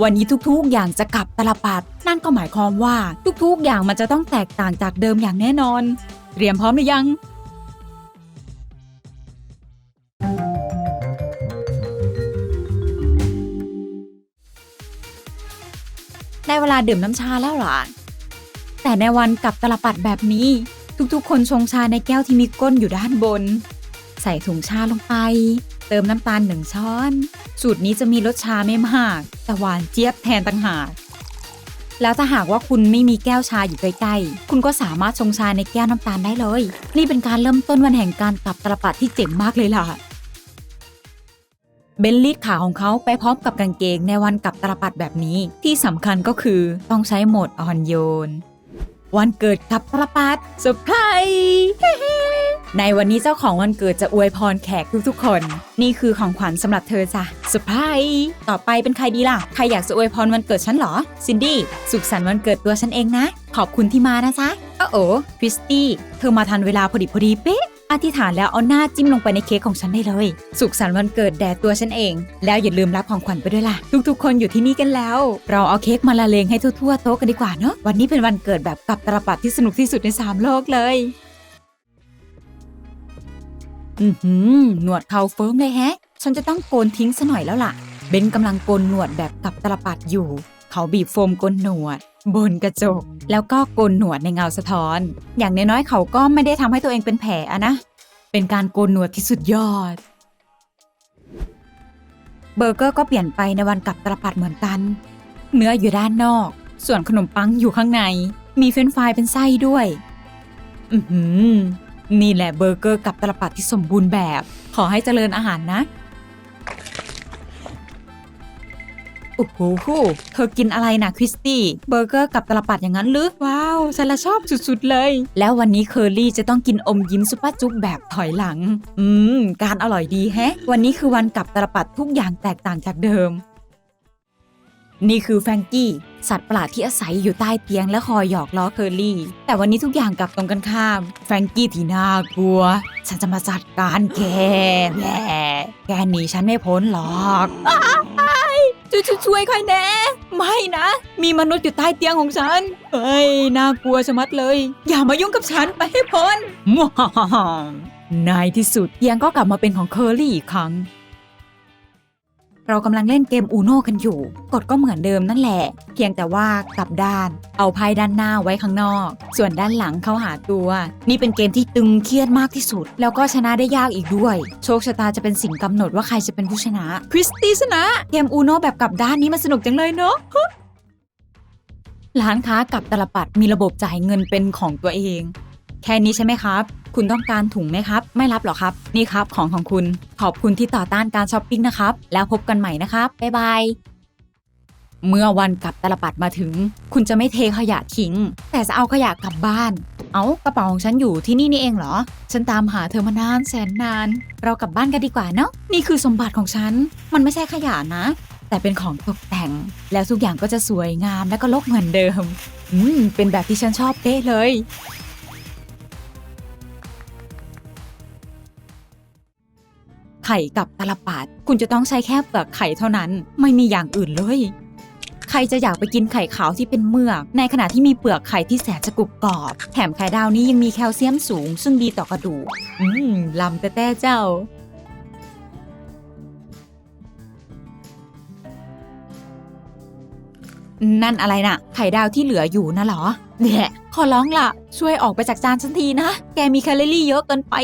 วันนี้ทุกๆ อย่างจะกลับตลปัด นั่นก็หมายความว่าทุกๆ อย่างมันจะต้องแตกต่างจากเดิมอย่างแน่นอน เตรียมพร้อมหรือยัง ได้เวลาดื่มน้ำชาแล้วหรอ แต่ในวันกลับตลปัดแบบนี้ ทุกๆ คนชงชาในแก้วที่มีก้นอยู่ด้านบน ใส่ถุงชาลงไป เติมน้ำตาลหนึ่งช้อน สูตรนี้จะมีรสชาไม่มาก แต่หวานเจี๊ยบแทนต่างหากแล้วถ้าหากว่าคุณไม่มีแก้วชาอยู่ใกล้ๆ คุณก็สามารถชงชาในแก้วน้ำตาลได้เลย นี่เป็นการเริ่มต้นวันแห่งการกลับตลปัดที่เจ๋งมากเลยล่ะ เบนลีดขาของเขาไปพร้อมกับกางเกงในวันกลับตลปัดแบบนี้ ที่สำคัญก็คือต้องใช้โหมดอ่อนโยน วันเกิดกับตลปัดเซอร์ไพรส์ ในวันนี้เจ้าของวันเกิดจะอวยพรแขกทุกๆคน นี่คือของขวัญสำหรับเธอจ้ะเซอร์ไพรส์ต่อไปเป็นใครดีล่ะ ใครอยากจะอวยพรวันเกิดฉันเหรอ ซินดี้ สุขสันต์วันเกิดตัวฉันเองนะ ขอบคุณที่มานะจ๊ะอ้อโอ้คริสตี้ เธอมาทันเวลาพอดีพอดีเป๊ะอธิษฐานแล้วเอาหน้าจิ้มลงไปในเค้กของฉันได้เลย สุขสันต์วันเกิดแด่ตัวฉันเอง แล้วอย่าลืมรับของขวัญไปด้วยล่ะ ทุกๆ คนอยู่ที่นี่กันแล้ว เราเอาเค้กมาละเลงให้ทั่วๆโต๊ะกันดีกว่าเนาะ วันนี้เป็นวันเกิดแบบกับตลปัดที่สนุกที่สุดในสามโลกเลย อือหือหนวดเขาเฟิร์มเลยแฮะ ฉันจะต้องโกนทิ้งซะหน่อยแล้วล่ะ เบนกำลังโกนหนวดแบบกับตลปัดอยู่ เขาบีบโฟมโกนหนวด บนกระจก แล้วก็โกนหนวดในเงาสะท้อน อย่างน้อยๆเขาก็ไม่ได้ทำให้ตัวเองเป็นแผลอะนะ เป็นการโกนหนวดที่สุดยอด เบอร์เกอร์ก็เปลี่ยนไปในวันกลับตลปัดเหมือนกัน เนื้ออยู่ด้านนอก ส่วนขนมปังอยู่ข้างใน มีเฟรนฟรายเป็นไส้ด้วย อือหือ นี่แหละเบอร์เกอร์กับตลปัดที่สมบูรณ์แบบ ขอให้เจริญอาหารนะโอ้โหเธอกินอะไรนะคริสตี้เบอร์เกอร์กับตลปัดอย่างนั้นหรือว้าวฉันละชอบสุดๆเลย แล้ววันนี้เคอรี่จะต้องกินอมยิ้มซุปเปอร์จุ๊บแบบถอยหลัง อืม การอร่อยดีแฮะ วันนี้คือวันกับตลปัดทุกอย่างแตกต่างจากเดิม นี่คือแฟรงกี้ สัตว์ประหลาดที่อาศัยอยู่ใต้เตียงและคอยหยอกล้อเคอรี่ แต่วันนี้ทุกอย่างกลับตรงกันข้าม แฟรงกี้ที่น่ากลัว ฉันจะมาจัดการแกแหละแกหนีฉันไม่พ้นหรอกอ้ายช่วยช่วยใครแน่ไม่นะ มีมนุษย์อยู่ใต้เตียงของฉัน เฮ้ย น่ากลัวชะมัดเลย อย่ามายุ่งกับฉันไปให้พ้นมวในที่สุดเตียงก็กลับมาเป็นของเคอรี่อีกครั้ง เรากำลังเล่นเกมอูโน่กันอยู่ กฎก็เหมือนเดิมนั่นแหละ เพียงแต่ว่ากลับด้าน เอาไพ่ด้านหน้าไว้ข้างนอก ส่วนด้านหลังเข้าหาตัว นี่เป็นเกมที่ตึงเครียดมากที่สุด แล้วก็ชนะได้ยากอีกด้วย โชคชะตาจะเป็นสิ่งกำหนดว่าใครจะเป็นผู้ชนะ คริสตี้ชนะ เกมอูโน่แบบกลับด้านนี้มันสนุกจังเลยเนาะร้านค้ากับตลปัดมีระบบจ่ายเงินเป็นของตัวเอง แค่นี้ใช่ไหมครับ คุณต้องการถุงไหมครับ ไม่รับหรอครับ นี่ครับของของคุณ ขอบคุณที่ต่อต้านการช้อปปิ้งนะครับ แล้วพบกันใหม่นะครับ บ๊ายบาย เมื่อวันกลับตลปัดมาถึง คุณจะไม่เทขยะทิ้ง แต่จะเอาขยะกลับบ้าน เอากระเป๋าของฉันอยู่ที่นี่นี่เองเหรอ ฉันตามหาเธอมานานแสนนาน เรากลับบ้านกันดีกว่าเนาะ นี่คือสมบัติของฉัน มันไม่ใช่ขยะนะ แต่เป็นของตกแต่ง แล้วทุกอย่างก็จะสวยงามและก็ลกเหมือนเดิม อืม เป็นแบบที่ฉันชอบเป๊ะเลย ไข่กับตลปัดคุณจะต้องใช้แค่เปลือกไข่เท่านั้น ไม่มีอย่างอื่นเลย ใครจะอยากไปกินไข่ขาวที่เป็นเมือก ในขณะที่มีเปลือกไข่ที่แสนจะกรุบกรอบ แถมไข่ดาวนี้ยังมีแคลเซียมสูง ซึ่งดีต่อกระดูก อืมลำแต่แต่เจ้านั่นอะไรน่ะ ไข่ดาวที่เหลืออยู่นะเหรอเนี่ยขอร้องล่ะ ช่วยออกไปจากจานฉันทีนะ แกมีแคลอรี่เยอะเกินไป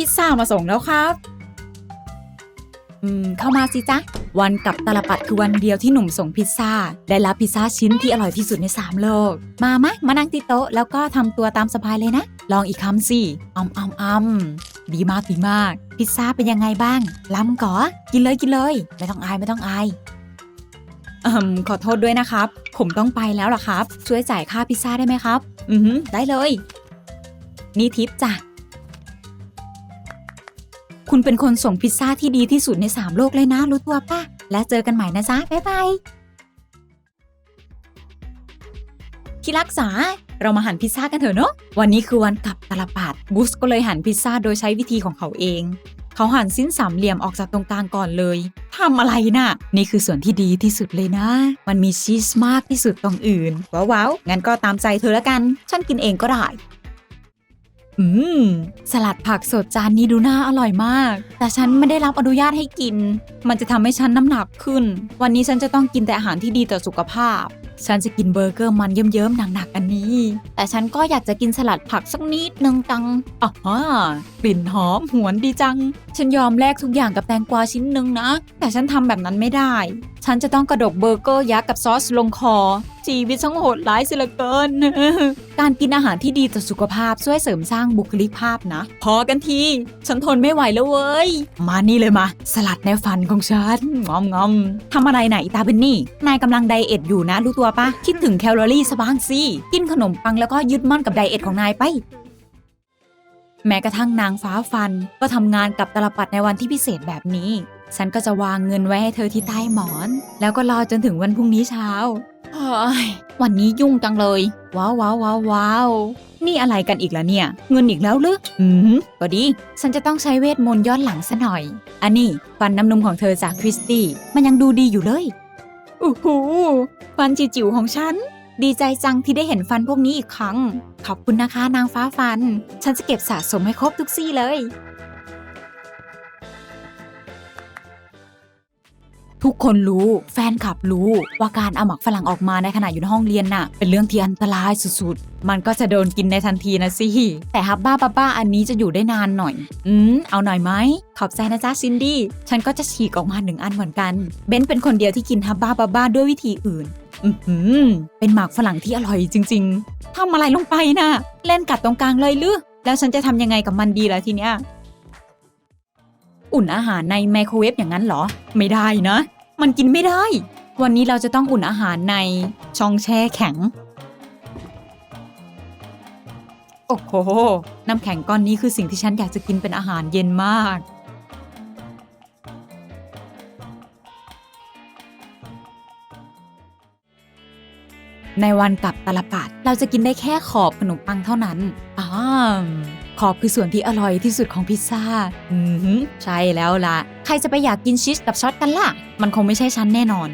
พิซซ่ามาส่งแล้วครับ อืม เข้ามาสิจ๊ะ วันกับตลปัดคือวันเดียวที่หนุ่มส่งพิซซ่า ได้รับพิซซ่าชิ้นที่อร่อยที่สุดในสามโลก มามะมานั่งที่โต๊ะแล้วก็ทำตัวตามสบายเลยนะ ลองอีกคำสิอมอมอมดีมากดีมาก พิซซ่าเป็นยังไงบ้าง ล้ำก่อกินเลยกินเลย ไม่ต้องอายไม่ต้องอายอืมขอโทษด้วยนะครับ ผมต้องไปแล้วล่ะครับ ช่วยจ่ายค่าพิซซ่าได้ไหมครับ อือหือได้เลย นี่ทิปจ้ะ คุณเป็นคนส่งพิซซ่าที่ดีที่สุดใน 3 โลกเลยนะ รู้ตัวป่ะ และเจอกันใหม่นะจ๊ะ บ๊ายบาย ที่รักษา เรามาหั่นพิซซ่ากันเถอะเนาะ วันนี้คือวันกลับตลปัดบูสก็เลยหั่นพิซซ่าโดยใช้วิธีของเขาเอง เขาหั่นสิ้นสามเหลี่ยมออกจากตรงกลางก่อนเลยทำอะไรน่ะ นี่คือส่วนที่ดีที่สุดเลยนะ มันมีชีสมากที่สุดตรงอื่น ว้าวๆงั้นก็ตามใจเธอแล้วกัน ฉันกินเองก็ได้ อืม สลัดผักสดจานนี้ดูน่าอร่อยมาก แต่ฉันไม่ได้รับอนุญาตให้กิน มันจะทำให้ฉันน้ำหนักขึ้น วันนี้ฉันจะต้องกินแต่อาหารที่ดีต่อสุขภาพ ฉันจะกินเบอร์เกอร์มันเยิ้มๆหนักๆอันนี้ แต่ฉันก็อยากจะกินสลัดผักสักนิดนึงจังอ๋อกลิ่นหอมหวนดีจัง ฉันยอมแลกทุกอย่างกับแตงกวาชิ้นหนึ่งนะ แต่ฉันทำแบบนั้นไม่ได้ ฉันจะต้องกระดกเบอร์เกอร์ยักษ์กับซอสลงคอ ชีวิตช่างโหดร้ายเสิเหละเกิน การกินอาหารที่ดีต่อสุขภาพช่วยเสริมสร้างบุคลิกภาพนะ พอกันที ฉันทนไม่ไหวแล้วเว้ย มานี่เลยมา สลัดในฝันของฉันงอมงอมทำอะไรไหนตาเบนนี่ นายกำลังไดเอทอยู่นะรู้ตัวปะคิดถึงแคลอรี่สบ้างสิกินขนมปังแล้วก็ยึดมั่นกับไดเอทของนายไปแม้กระทั่งนางฟ้าฟันก็ทำงานกับตลปัดในวันที่พิเศษแบบนี้ ฉันก็จะวางเงินไว้ให้เธอที่ใต้หมอน แล้วก็รอจนถึงวันพรุ่งนี้เช้า เฮ้ยวันนี้ยุ่งจังเลย ว้าวว้าวว้าววาวนี่อะไรกันอีกล่ะเนี่ย เงินอีกแล้วหรืออืมก็ดี ฉันจะต้องใช้เวทมนต์ย้อนหลังซะหน่อย อันนี้ฟันน้ำนมของเธอจากคริสตี้ มันยังดูดีอยู่เลยอู้หูฟันจิ๋วของฉัน ดีใจจังที่ได้เห็นฟันพวกนี้อีกครั้ง ขอบคุณนะคะนางฟ้าฟัน ฉันจะเก็บสะสมให้ครบทุกซี่เลย ทุกคนรู้แฟนคลับรู้ว่าการเอาหมักฝรั่งออกมาในขณะอยู่ในห้องเรียนน่ะ เป็นเรื่องที่อันตรายสุดๆ มันก็จะโดนกินในทันทีนะสิ แต่ฮับบ้าบ้าบ้าอันนี้จะอยู่ได้นานหน่อย อืม เอาหน่อยไหม ขอบใจนะจ๊ะซินดี้ ฉันก็จะฉีกออกมาหนึ่งอันเหมือนกัน เบนเป็นคนเดียวที่กินฮับบ้าบ้าบ้าด้วยวิธีอื่น อือหือเป็นหมากฝรั่งที่อร่อยจริง ๆทำอะไรลงไปน่ะ เล่นกัดตรงกลางเลยหรือแล้วฉันจะทำยังไงกับมันดีล่ะทีเนี้ย อุ่นอาหารในไมโครเวฟอย่างนั้นเหรอ ไม่ได้นะ มันกินไม่ได้ วันนี้เราจะต้องอุ่นอาหารในช่องแช่แข็ง โอ้โห น้ำแข็งก้อนนี้คือสิ่งที่ฉันอยากจะกินเป็นอาหารเย็นมาก ในวันกลับตลปัดเราจะกินได้แค่ขอบขนมปังเท่านั้นอ้าม ขอบคือส่วนที่อร่อยที่สุดของพิซซ่า อือหือใช่แล้วล่ะ ใครจะไปอยากกินชีสกับช็อตกันล่ะ มันคงไม่ใช่ฉันแน่นอน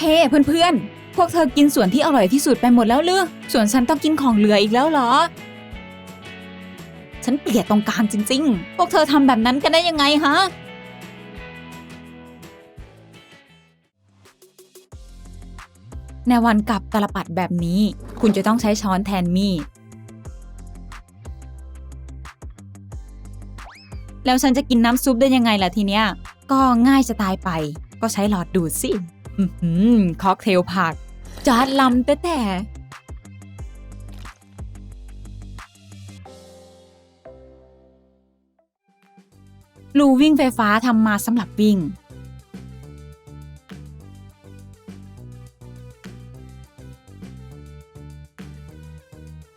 เฮ้เพื่อนๆ พวกเธอกินส่วนที่อร่อยที่สุดไปหมดแล้วหรือส่วนฉันต้องกินของเหลืออีกแล้วเหรอ ฉันเกลียดตรงกลางจริง ๆ พวกเธอทำแบบนั้นกันได้ยังไงฮะ ในวันกลับตลปัดแบบนี้ คุณจะต้องใช้ช้อนแทนมีด แล้วฉันจะกินน้ำซุปได้ยังไงล่ะทีเนี้ย ก็ง่ายจะตายไป ก็ใช้หลอดดูดสิ อือหือค็อกเทลผัก จาดลำแต่แต่รูวิ่งไฟฟ้าทำมาสำหรับวิ่ง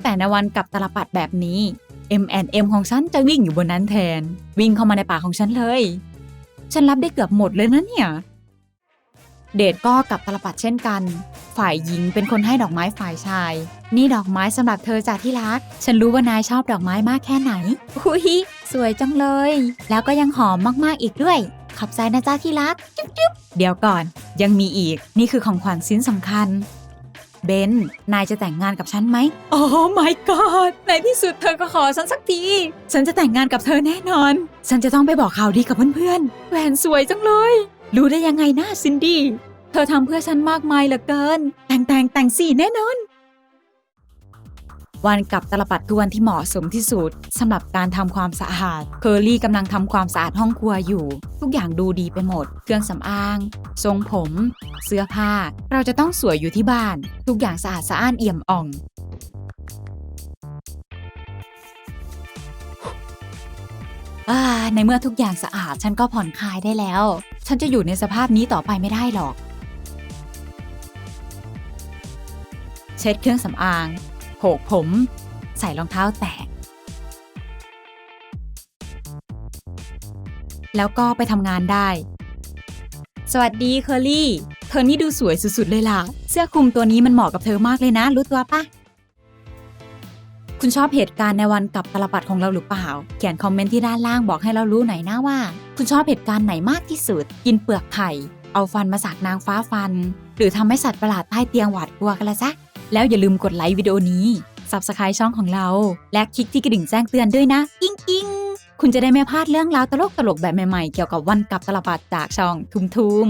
แต่ในวันกับตลปัดแบบนี้ M&M ของฉันจะวิ่งอยู่บนนั้นแทน วิ่งเข้ามาในปากของฉันเลย ฉันรับได้เกือบหมดเลยนะเนี่ย เดทก็กับตลปัดเช่นกัน ฝ่ายหญิงเป็นคนให้ดอกไม้ฝ่ายชาย นี่ดอกไม้สำหรับเธอจากที่รัก ฉันรู้ว่านายชอบดอกไม้มากแค่ไหนอุ้ยสวยจังเลย แล้วก็ยังหอมมากๆอีกด้วย ขอบใจนะจ้าที่รัก จุ๊บจุ๊บเดี๋ยวก่อน ยังมีอีก นี่คือของขวัญชิ้นสำคัญ เบน นายจะแต่งงานกับฉันไหมโอ้ my god ในที่สุดเธอก็ขอฉันสักที ฉันจะแต่งงานกับเธอแน่นอน ฉันจะต้องไปบอกข่าวดีกับเพื่อนๆ แหวนสวยจังเลย รู้ได้ยังไงนะซินดี้ เธอทำเพื่อฉันมากมายเหลือเกิน แต่งแต่งแต่งสี่แน่นอน วันกับตลปัดคือวันที่เหมาะสมที่สุดสำหรับการทำความสะอาด เคอรี่กำลังทำความสะอาดห้องครัวอยู่ ทุกอย่างดูดีไปหมด เครื่องสำอาง ทรงผม เสื้อผ้า เราจะต้องสวยอยู่ที่บ้าน ทุกอย่างสะอาดสะอ้านเอี่ยมอ่อง ในเมื่อทุกอย่างสะอาดฉันก็ผ่อนคลายได้แล้ว ฉันจะอยู่ในสภาพนี้ต่อไปไม่ได้หรอก เช็ดเครื่องสำอาง โผกผม ใส่รองเท้าแตะแล้วก็ไปทำงานได้ สวัสดีเคอรี่ เธอนี่ดูสวยสุดๆเลยล่ะ เสื้อคลุมตัวนี้มันเหมาะกับเธอมากเลยนะ รู้ตัวปะคุณชอบเหตุการณ์ในวันกับตลปัดของเราหรือเปล่า เขียนคอมเมนต์ที่ด้านล่างบอกให้เรารู้หน่อยนะว่า คุณชอบเหตุการณ์ไหนมากที่สุด กินเปลือกไข่ เอาฟันมาสักนางฟ้าฟัน หรือทำให้สัตว์ประหลาดใต้เตียงหวาดกลัวกันละจ๊ะ แล้วอย่าลืมกดไลค์วิดีโอนี้ Subscribe ช่องของเรา และคลิกที่กระดิ่งแจ้งเตือนด้วยนะอิงอิงคุณจะได้ไม่พลาดเรื่องราวตลกตลกแบบใหม่ๆ เกี่ยวกับวันกลับตลบัดจากช่องทุมทุม